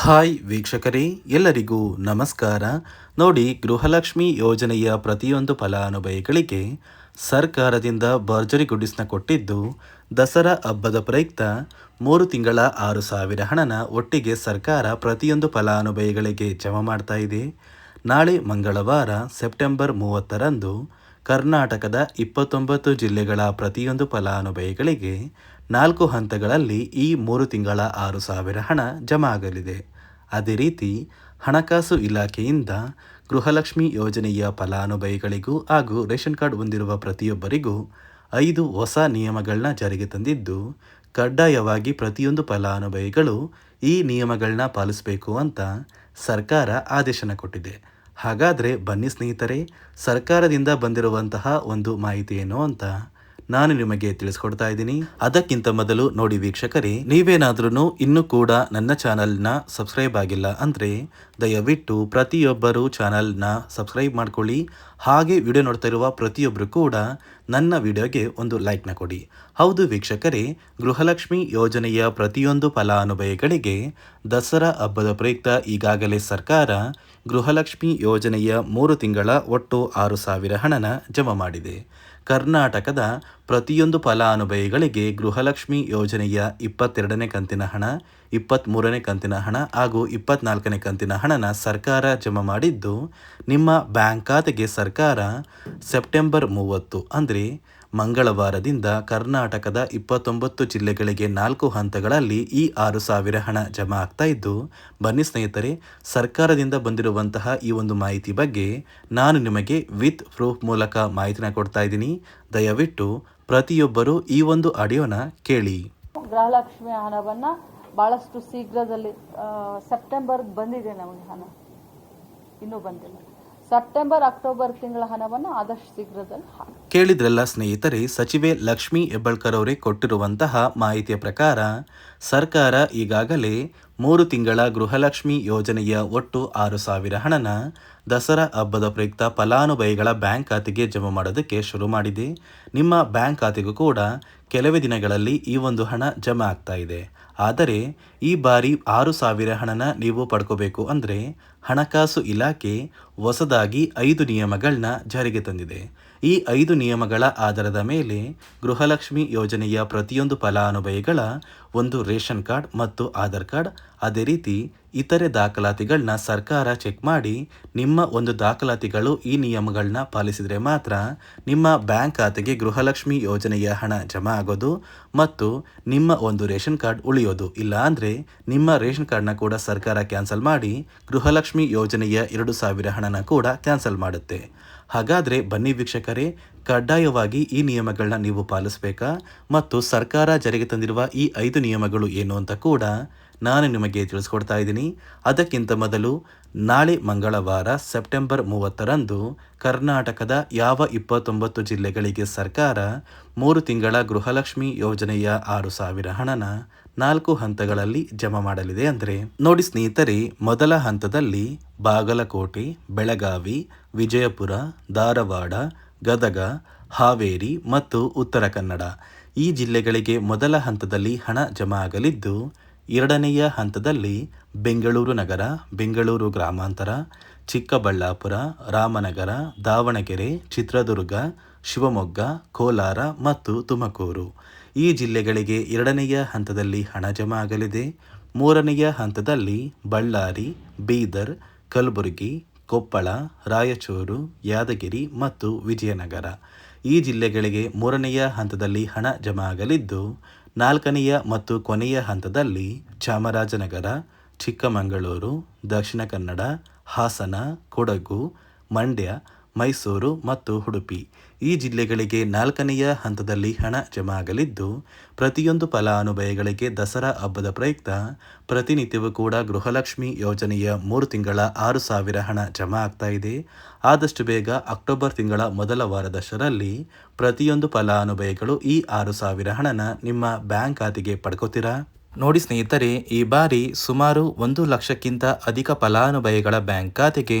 Hi ವೀಕ್ಷಕರೇ, ಎಲ್ಲರಿಗೂ ನಮಸ್ಕಾರ. ನೋಡಿ, ಗೃಹಲಕ್ಷ್ಮಿ ಯೋಜನೆಯ ಪ್ರತಿಯೊಂದು ಫಲಾನುಭವಿಗಳಿಗೆ ಸರ್ಕಾರದಿಂದ ಭರ್ಜರಿ ಗುಡಿಸ್ನ ಕೊಟ್ಟಿದ್ದು ದಸರಾ ಹಬ್ಬದ ಪ್ರಯುಕ್ತ ಮೂರು ತಿಂಗಳ ಆರು ಸಾವಿರ ಹಣನ ಒಟ್ಟಿಗೆ ಸರ್ಕಾರ ಪ್ರತಿಯೊಂದು ಫಲಾನುಭವಿಗಳಿಗೆ ಜಮಾ ಮಾಡ್ತಾ ಇದೆ. ನಾಳೆ ಮಂಗಳವಾರ, ಸೆಪ್ಟೆಂಬರ್ ಮೂವತ್ತರಂದು ಕರ್ನಾಟಕದ ಇಪ್ಪತ್ತೊಂಬತ್ತು ಜಿಲ್ಲೆಗಳ ಪ್ರತಿಯೊಂದು ಫಲಾನುಭವಿಗಳಿಗೆ ನಾಲ್ಕು ಹಂತಗಳಲ್ಲಿ ಈ ಮೂರು ತಿಂಗಳ ಆರು ಸಾವಿರ ಹಣ ಜಮಾ ಆಗಲಿದೆ ಅದೇ ರೀತಿ, ಹಣಕಾಸು ಇಲಾಖೆಯಿಂದ ಗೃಹಲಕ್ಷ್ಮಿ ಯೋಜನೆಯ ಫಲಾನುಭವಿಗಳಿಗೂ ಹಾಗೂ ರೇಷನ್ ಕಾರ್ಡ್ ಹೊಂದಿರುವ ಪ್ರತಿಯೊಬ್ಬರಿಗೂ ಐದು ಹೊಸ ನಿಯಮಗಳನ್ನ ಜಾರಿಗೆ ತಂದಿದ್ದು, ಕಡ್ಡಾಯವಾಗಿ ಪ್ರತಿಯೊಂದು ಫಲಾನುಭವಿಗಳು ಈ ನಿಯಮಗಳನ್ನ ಪಾಲಿಸಬೇಕು ಅಂತ ಸರ್ಕಾರ ಆದೇಶನ ಕೊಟ್ಟಿದೆ. ಹಾಗಾದರೆ ಬನ್ನಿ ಸ್ನೇಹಿತರೆ, ಸರ್ಕಾರದಿಂದ ಬಂದಿರುವಂತಹ ಒಂದು ಮಾಹಿತಿ ಏನು ಅಂತ ನಾನು ನಿಮಗೆ ತಿಳಿಸ್ಕೊಡ್ತಾ ಇದ್ದೀನಿ. ಅದಕ್ಕಿಂತ ಮೊದಲು ನೋಡಿ ವೀಕ್ಷಕರೇ ನೀವೇನಾದ್ರೂ ಇನ್ನೂ ಕೂಡ ನನ್ನ ಚಾನೆಲ್ನ ಸಬ್ಸ್ಕ್ರೈಬ್ ಆಗಿಲ್ಲ ಅಂದರೆ ದಯವಿಟ್ಟು ಪ್ರತಿಯೊಬ್ಬರು ಚಾನಲ್ನ ಸಬ್ಸ್ಕ್ರೈಬ್ ಮಾಡ್ಕೊಳ್ಳಿ. ಹಾಗೆ ವಿಡಿಯೋ ನೋಡ್ತಾ ಇರುವ ಪ್ರತಿಯೊಬ್ಬರು ಕೂಡ ನನ್ನ ವಿಡಿಯೋಗೆ ಒಂದು ಲೈಕ್ನ ಕೊಡಿ. ಹೌದು ವೀಕ್ಷಕರೇ, ಗೃಹಲಕ್ಷ್ಮಿ ಯೋಜನೆಯ ಪ್ರತಿಯೊಂದು ಫಲಾನುಭವಿಗಳಿಗೆ ದಸರಾ ಹಬ್ಬದ ಪ್ರಯುಕ್ತ ಈಗಾಗಲೇ ಸರ್ಕಾರ ಗೃಹಲಕ್ಷ್ಮಿ ಯೋಜನೆಯ ಮೂರು ತಿಂಗಳ ಒಟ್ಟು ಆರು ಸಾವಿರ ಹಣನ ಜಮಾ ಮಾಡಿದೆ. ಕರ್ನಾಟಕದ ಪ್ರತಿಯೊಂದು ಫಲಾನುಭವಿಗಳಿಗೆ ಗೃಹಲಕ್ಷ್ಮಿ ಯೋಜನೆಯ ಇಪ್ಪತ್ತೆರಡನೇ ಕಂತಿನ ಹಣ ಇಪ್ಪತ್ತ್ಮೂರನೇ ಕಂತಿನ ಹಣ ಹಾಗೂ ಇಪ್ಪತ್ನಾಲ್ಕನೇ ಕಂತಿನ ಹಣನ ಸರ್ಕಾರ ಜಮಾ ಮಾಡಿದ್ದು ನಿಮ್ಮ ಬ್ಯಾಂಕ್ ಖಾತೆಗೆ ಸರ್ಕಾರ ಸೆಪ್ಟೆಂಬರ್ ಮೂವತ್ತು, ಅಂದರೆ ಮಂಗಳವಾರದಿಂದ ಕರ್ನಾಟಕದ ಇಪ್ಪತ್ತೊಂಬತ್ತು ಜಿಲ್ಲೆಗಳಿಗೆ ನಾಲ್ಕು ಹಂತಗಳಲ್ಲಿ ಈ ಆರು ಸಾವಿರ ಹಣ ಜಮಾ ಆಗ್ತಾ ಇದ್ದು, ಬನ್ನಿ ಸ್ನೇಹಿತರೆ, ಸರ್ಕಾರದಿಂದ ಬಂದಿರುವಂತಹ ಈ ಒಂದು ಮಾಹಿತಿ ಬಗ್ಗೆ ನಾನು ನಿಮಗೆ ವಿತ್ ಪ್ರೂಫ್ ಮೂಲಕ ಮಾಹಿತಿನ ಕೊಡ್ತಾ ಇದ್ದೀನಿ. ದಯವಿಟ್ಟು ಪ್ರತಿಯೊಬ್ಬರು ಈ ಒಂದು ಆಡಿಯೋನ ಕೇಳಿ. ಗೃಹಲಕ್ಷ್ಮಿ ಹಣವನ್ನು ಭಾಳಷ್ಟು ಶೀಘ್ರದಲ್ಲಿ ಸೆಪ್ಟೆಂಬರ್ ಬಂದಿದೆ ನಮಗೆ ಹಣ. ಇನ್ನೂ ಬಂದಿಲ್ಲ. ಸೆಪ್ಟೆಂಬರ್, ಅಕ್ಟೋಬರ್ ತಿಂಗಳ ಹಣವನ್ನು ಆದಷ್ಟು ಶೀಘ್ರದಲ್ಲಿ ಕೇಳಿದ್ರಲ್ಲ ಸ್ನೇಹಿತರೆ, ಸಚಿವೆ ಲಕ್ಷ್ಮಿ ಹೆಬ್ಬಳ್ಕರ್ ಅವರೇ ಕೊಟ್ಟಿರುವಂತಹ ಮಾಹಿತಿಯ ಪ್ರಕಾರ ಸರ್ಕಾರ ಈಗಾಗಲೇ ಮೂರು ತಿಂಗಳ ಗೃಹಲಕ್ಷ್ಮಿ ಯೋಜನೆಯ ಒಟ್ಟು ಆರು ಸಾವಿರ ಹಣನ ದಸರಾ ಹಬ್ಬದ ಪ್ರಯುಕ್ತ ಫಲಾನುಭವಿಗಳ ಬ್ಯಾಂಕ್ ಖಾತೆಗೆ ಜಮಾ ಮಾಡೋದಕ್ಕೆ ಶುರು ಮಾಡಿದೆ. ನಿಮ್ಮ ಬ್ಯಾಂಕ್ ಖಾತೆಗೂ ಕೂಡ ಕೆಲವೇ ದಿನಗಳಲ್ಲಿ ಈ ಒಂದು ಹಣ ಜಮಾ ಆಗ್ತಾ ಇದೆ. ಆದರೆ ಈ ಬಾರಿ ಆರು ಸಾವಿರ ಹಣನ ನೀವು ಪಡ್ಕೋಬೇಕು ಅಂದರೆ ಹಣಕಾಸು ಇಲಾಖೆ ಹೊಸದಾಗಿ ಐದು ನಿಯಮಗಳನ್ನ ಜಾರಿಗೆ ತಂದಿದೆ. ಈ ಐದು ನಿಯಮಗಳ ಆಧಾರದ ಮೇಲೆ ಗೃಹಲಕ್ಷ್ಮಿ ಯೋಜನೆಯ ಪ್ರತಿಯೊಂದು ಫಲಾನುಭವಿಗಳ ಒಂದು ರೇಷನ್ ಕಾರ್ಡ್ ಮತ್ತು ಆಧಾರ್ ಕಾರ್ಡ್, ಅದೇ ರೀತಿ ಇತರೆ ದಾಖಲಾತಿಗಳನ್ನ ಸರ್ಕಾರ ಚೆಕ್ ಮಾಡಿ ನಿಮ್ಮ ಒಂದು ದಾಖಲಾತಿಗಳು ಈ ನಿಯಮಗಳನ್ನ ಪಾಲಿಸಿದರೆ ಮಾತ್ರ ನಿಮ್ಮ ಬ್ಯಾಂಕ್ ಖಾತೆಗೆ ಗೃಹಲಕ್ಷ್ಮಿ ಯೋಜನೆಯ ಹಣ ಜಮಾ ಆಗೋದು ಮತ್ತು ನಿಮ್ಮ ಒಂದು ರೇಷನ್ ಕಾರ್ಡ್ ಉಳಿಯೋದು. ಇಲ್ಲ ಅಂದರೆ ನಿಮ್ಮ ರೇಷನ್ ಕಾರ್ಡ್ನ ಕೂಡ ಸರ್ಕಾರ ಕ್ಯಾನ್ಸಲ್ ಮಾಡಿ ಗೃಹಲಕ್ಷ್ಮಿ ಯೋಜನೆಯ ಎರಡು ಸಾವಿರ ಹಣನ ಕೂಡ ಕ್ಯಾನ್ಸಲ್ ಮಾಡುತ್ತೆ. ಹಾಗಾದರೆ ಬನ್ನಿ ವೀಕ್ಷಕರೇ, ಕಡ್ಡಾಯವಾಗಿ ಈ ನಿಯಮಗಳನ್ನ ನೀವು ಪಾಲಿಸಬೇಕಾ? ಮತ್ತು ಸರ್ಕಾರ ಜಾರಿಗೆ ತಂದಿರುವ ಈ ಐದು ನಿಯಮಗಳು ಏನು ಅಂತ ಕೂಡ ನಾನು ನಿಮಗೆ ತಿಳಿಸ್ಕೊಡ್ತಾ ಇದ್ದೀನಿ. ಅದಕ್ಕಿಂತ ಮೊದಲು ನಾಳೆ ಮಂಗಳವಾರ, ಸೆಪ್ಟೆಂಬರ್ ಮೂವತ್ತರಂದು ಕರ್ನಾಟಕದ ಯಾವ ಇಪ್ಪತ್ತೊಂಬತ್ತು ಜಿಲ್ಲೆಗಳಿಗೆ ಸರ್ಕಾರ ಮೂರು ತಿಂಗಳ ಗೃಹಲಕ್ಷ್ಮಿ ಯೋಜನೆಯ ಆರು ಸಾವಿರ ಹಣನ ನಾಲ್ಕು ಹಂತಗಳಲ್ಲಿ ಜಮಾ ಮಾಡಲಿದೆ ಅಂದರೆ, ನೋಡಿ ಸ್ನೇಹಿತರೆ, ಮೊದಲ ಹಂತದಲ್ಲಿ ಬಾಗಲಕೋಟೆ, ಬೆಳಗಾವಿ, ವಿಜಯಪುರ, ಧಾರವಾಡ, ಗದಗ, ಹಾವೇರಿ ಮತ್ತು ಉತ್ತರ ಕನ್ನಡ. ಈ ಜಿಲ್ಲೆಗಳಿಗೆ ಮೊದಲ ಹಂತದಲ್ಲಿ ಹಣ ಜಮಾ ಆಗಲಿದ್ದು, ಎರಡನೆಯ ಹಂತದಲ್ಲಿ ಬೆಂಗಳೂರು ನಗರ, ಬೆಂಗಳೂರು ಗ್ರಾಮಾಂತರ, ಚಿಕ್ಕಬಳ್ಳಾಪುರ, ರಾಮನಗರ, ದಾವಣಗೆರೆ, ಚಿತ್ರದುರ್ಗ, ಶಿವಮೊಗ್ಗ, ಕೋಲಾರ ಮತ್ತು ತುಮಕೂರು. ಈ ಜಿಲ್ಲೆಗಳಿಗೆ ಎರಡನೆಯ ಹಂತದಲ್ಲಿ ಹಣ ಜಮಾ ಆಗಲಿದೆ. ಮೂರನೆಯ ಹಂತದಲ್ಲಿ ಬಳ್ಳಾರಿ, ಬೀದರ್, ಕಲಬುರಗಿ, ಕೊಪ್ಪಳ, ರಾಯಚೂರು, ಯಾದಗಿರಿ ಮತ್ತು ವಿಜಯನಗರ. ಈ ಜಿಲ್ಲೆಗಳಿಗೆ ಮೂರನೆಯ ಹಂತದಲ್ಲಿ ಹಣ ಜಮಾ ಆಗಲಿದ್ದು, ನಾಲ್ಕನೆಯ ಮತ್ತು ಕೊನೆಯ ಹಂತದಲ್ಲಿ ಚಾಮರಾಜನಗರ, ಚಿಕ್ಕಮಗಳೂರು, ದಕ್ಷಿಣ ಕನ್ನಡ, ಹಾಸನ, ಕೊಡಗು, ಮಂಡ್ಯ ಮೈಸೂರು ಮತ್ತು ಉಡುಪಿ. ಈ ಜಿಲ್ಲೆಗಳಿಗೆ ನಾಲ್ಕನೆಯ ಹಂತದಲ್ಲಿ ಹಣ ಜಮಾ ಆಗಲಿದ್ದು, ಪ್ರತಿಯೊಂದು ಫಲಾನುಭವಿಗಳಿಗೆ ದಸರಾ ಹಬ್ಬದ ಪ್ರಯುಕ್ತ ಪ್ರತಿನಿತ್ಯವೂ ಕೂಡ ಗೃಹಲಕ್ಷ್ಮಿ ಯೋಜನೆಯ ಮೂರು ತಿಂಗಳ ಆರು ಸಾವಿರ ಹಣ ಜಮಾ ಆಗ್ತಾ ಇದೆ. ಆದಷ್ಟು ಬೇಗ ಅಕ್ಟೋಬರ್ ತಿಂಗಳ ಮೊದಲ ವಾರದಷ್ಟರಲ್ಲಿ ಪ್ರತಿಯೊಂದು ಫಲಾನುಭವಿಗಳು ಈ ಆರು ಸಾವಿರ ಹಣನ ನಿಮ್ಮ ಬ್ಯಾಂಕ್ ಖಾತೆಗೆ ಪಡ್ಕೋತೀರಾ? ನೋಡಿ ಸ್ನೇಹಿತರೆ, ಈ ಬಾರಿ ಸುಮಾರು ಒಂದು ಲಕ್ಷಕ್ಕಿಂತ ಅಧಿಕ ಫಲಾನುಭವಿಗಳ ಬ್ಯಾಂಕ್ ಖಾತೆಗೆ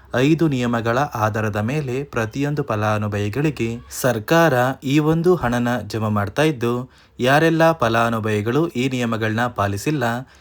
ಐದು ನಿಯಮಗಳ ಆಧಾರದ ಮೇಲೆ ಪ್ರತಿಯೊಂದು ಫಲಾನುಭವಿಗಳಿಗೆ ಸರ್ಕಾರ ಈ ಒಂದು ಹಣನ ಜಮಾ ಮಾಡ್ತಾ ಇದ್ದು, ಯಾರೆಲ್ಲ ಫಲಾನುಭವಿಗಳು ಈ ನಿಯಮಗಳನ್ನ ಪಾಲಿಸಿಲ್ಲ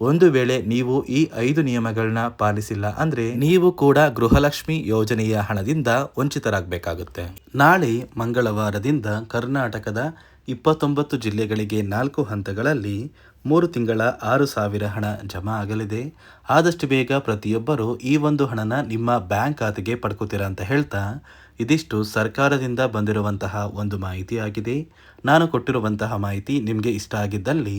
ಒಂದು ವೇಳೆ ನೀವು ಈ ಐದು ನಿಯಮಗಳನ್ನ ಪಾಲಿಸಿಲ್ಲ ಅಂದ್ರೆ ನೀವು ಕೂಡ ಗೃಹಲಕ್ಷ್ಮಿ ಯೋಜನೆಯ ಹಣದಿಂದ ವಂಚಿತರಾಗಬೇಕಾಗುತ್ತೆ. ನಾಳೆ ಮಂಗಳವಾರದಿಂದ ಕರ್ನಾಟಕದ ಇಪ್ಪತ್ತೊಂಬತ್ತು ಜಿಲ್ಲೆಗಳಿಗೆ ನಾಲ್ಕು ಹಂತಗಳಲ್ಲಿ ಮೂರು ತಿಂಗಳ ಆರು ಸಾವಿರ ಹಣ ಜಮಾ ಆಗಲಿದೆ. ಆದಷ್ಟು ಬೇಗ ಪ್ರತಿಯೊಬ್ಬರು ಈ ಒಂದು ಹಣನ ನಿಮ್ಮ ಬ್ಯಾಂಕ್ ಖಾತೆಗೆ ಪಡ್ಕೋತೀರಾ ಅಂತ ಹೇಳ್ತಾ ಇದಿಷ್ಟು ಸರ್ಕಾರದಿಂದ ಬಂದಿರುವಂತಹ ಒಂದು ಮಾಹಿತಿ ಆಗಿದೆ. ನಾನು ಕೊಟ್ಟಿರುವಂತಹ ಮಾಹಿತಿ ನಿಮಗೆ ಇಷ್ಟ ಆಗಿದ್ದಲ್ಲಿ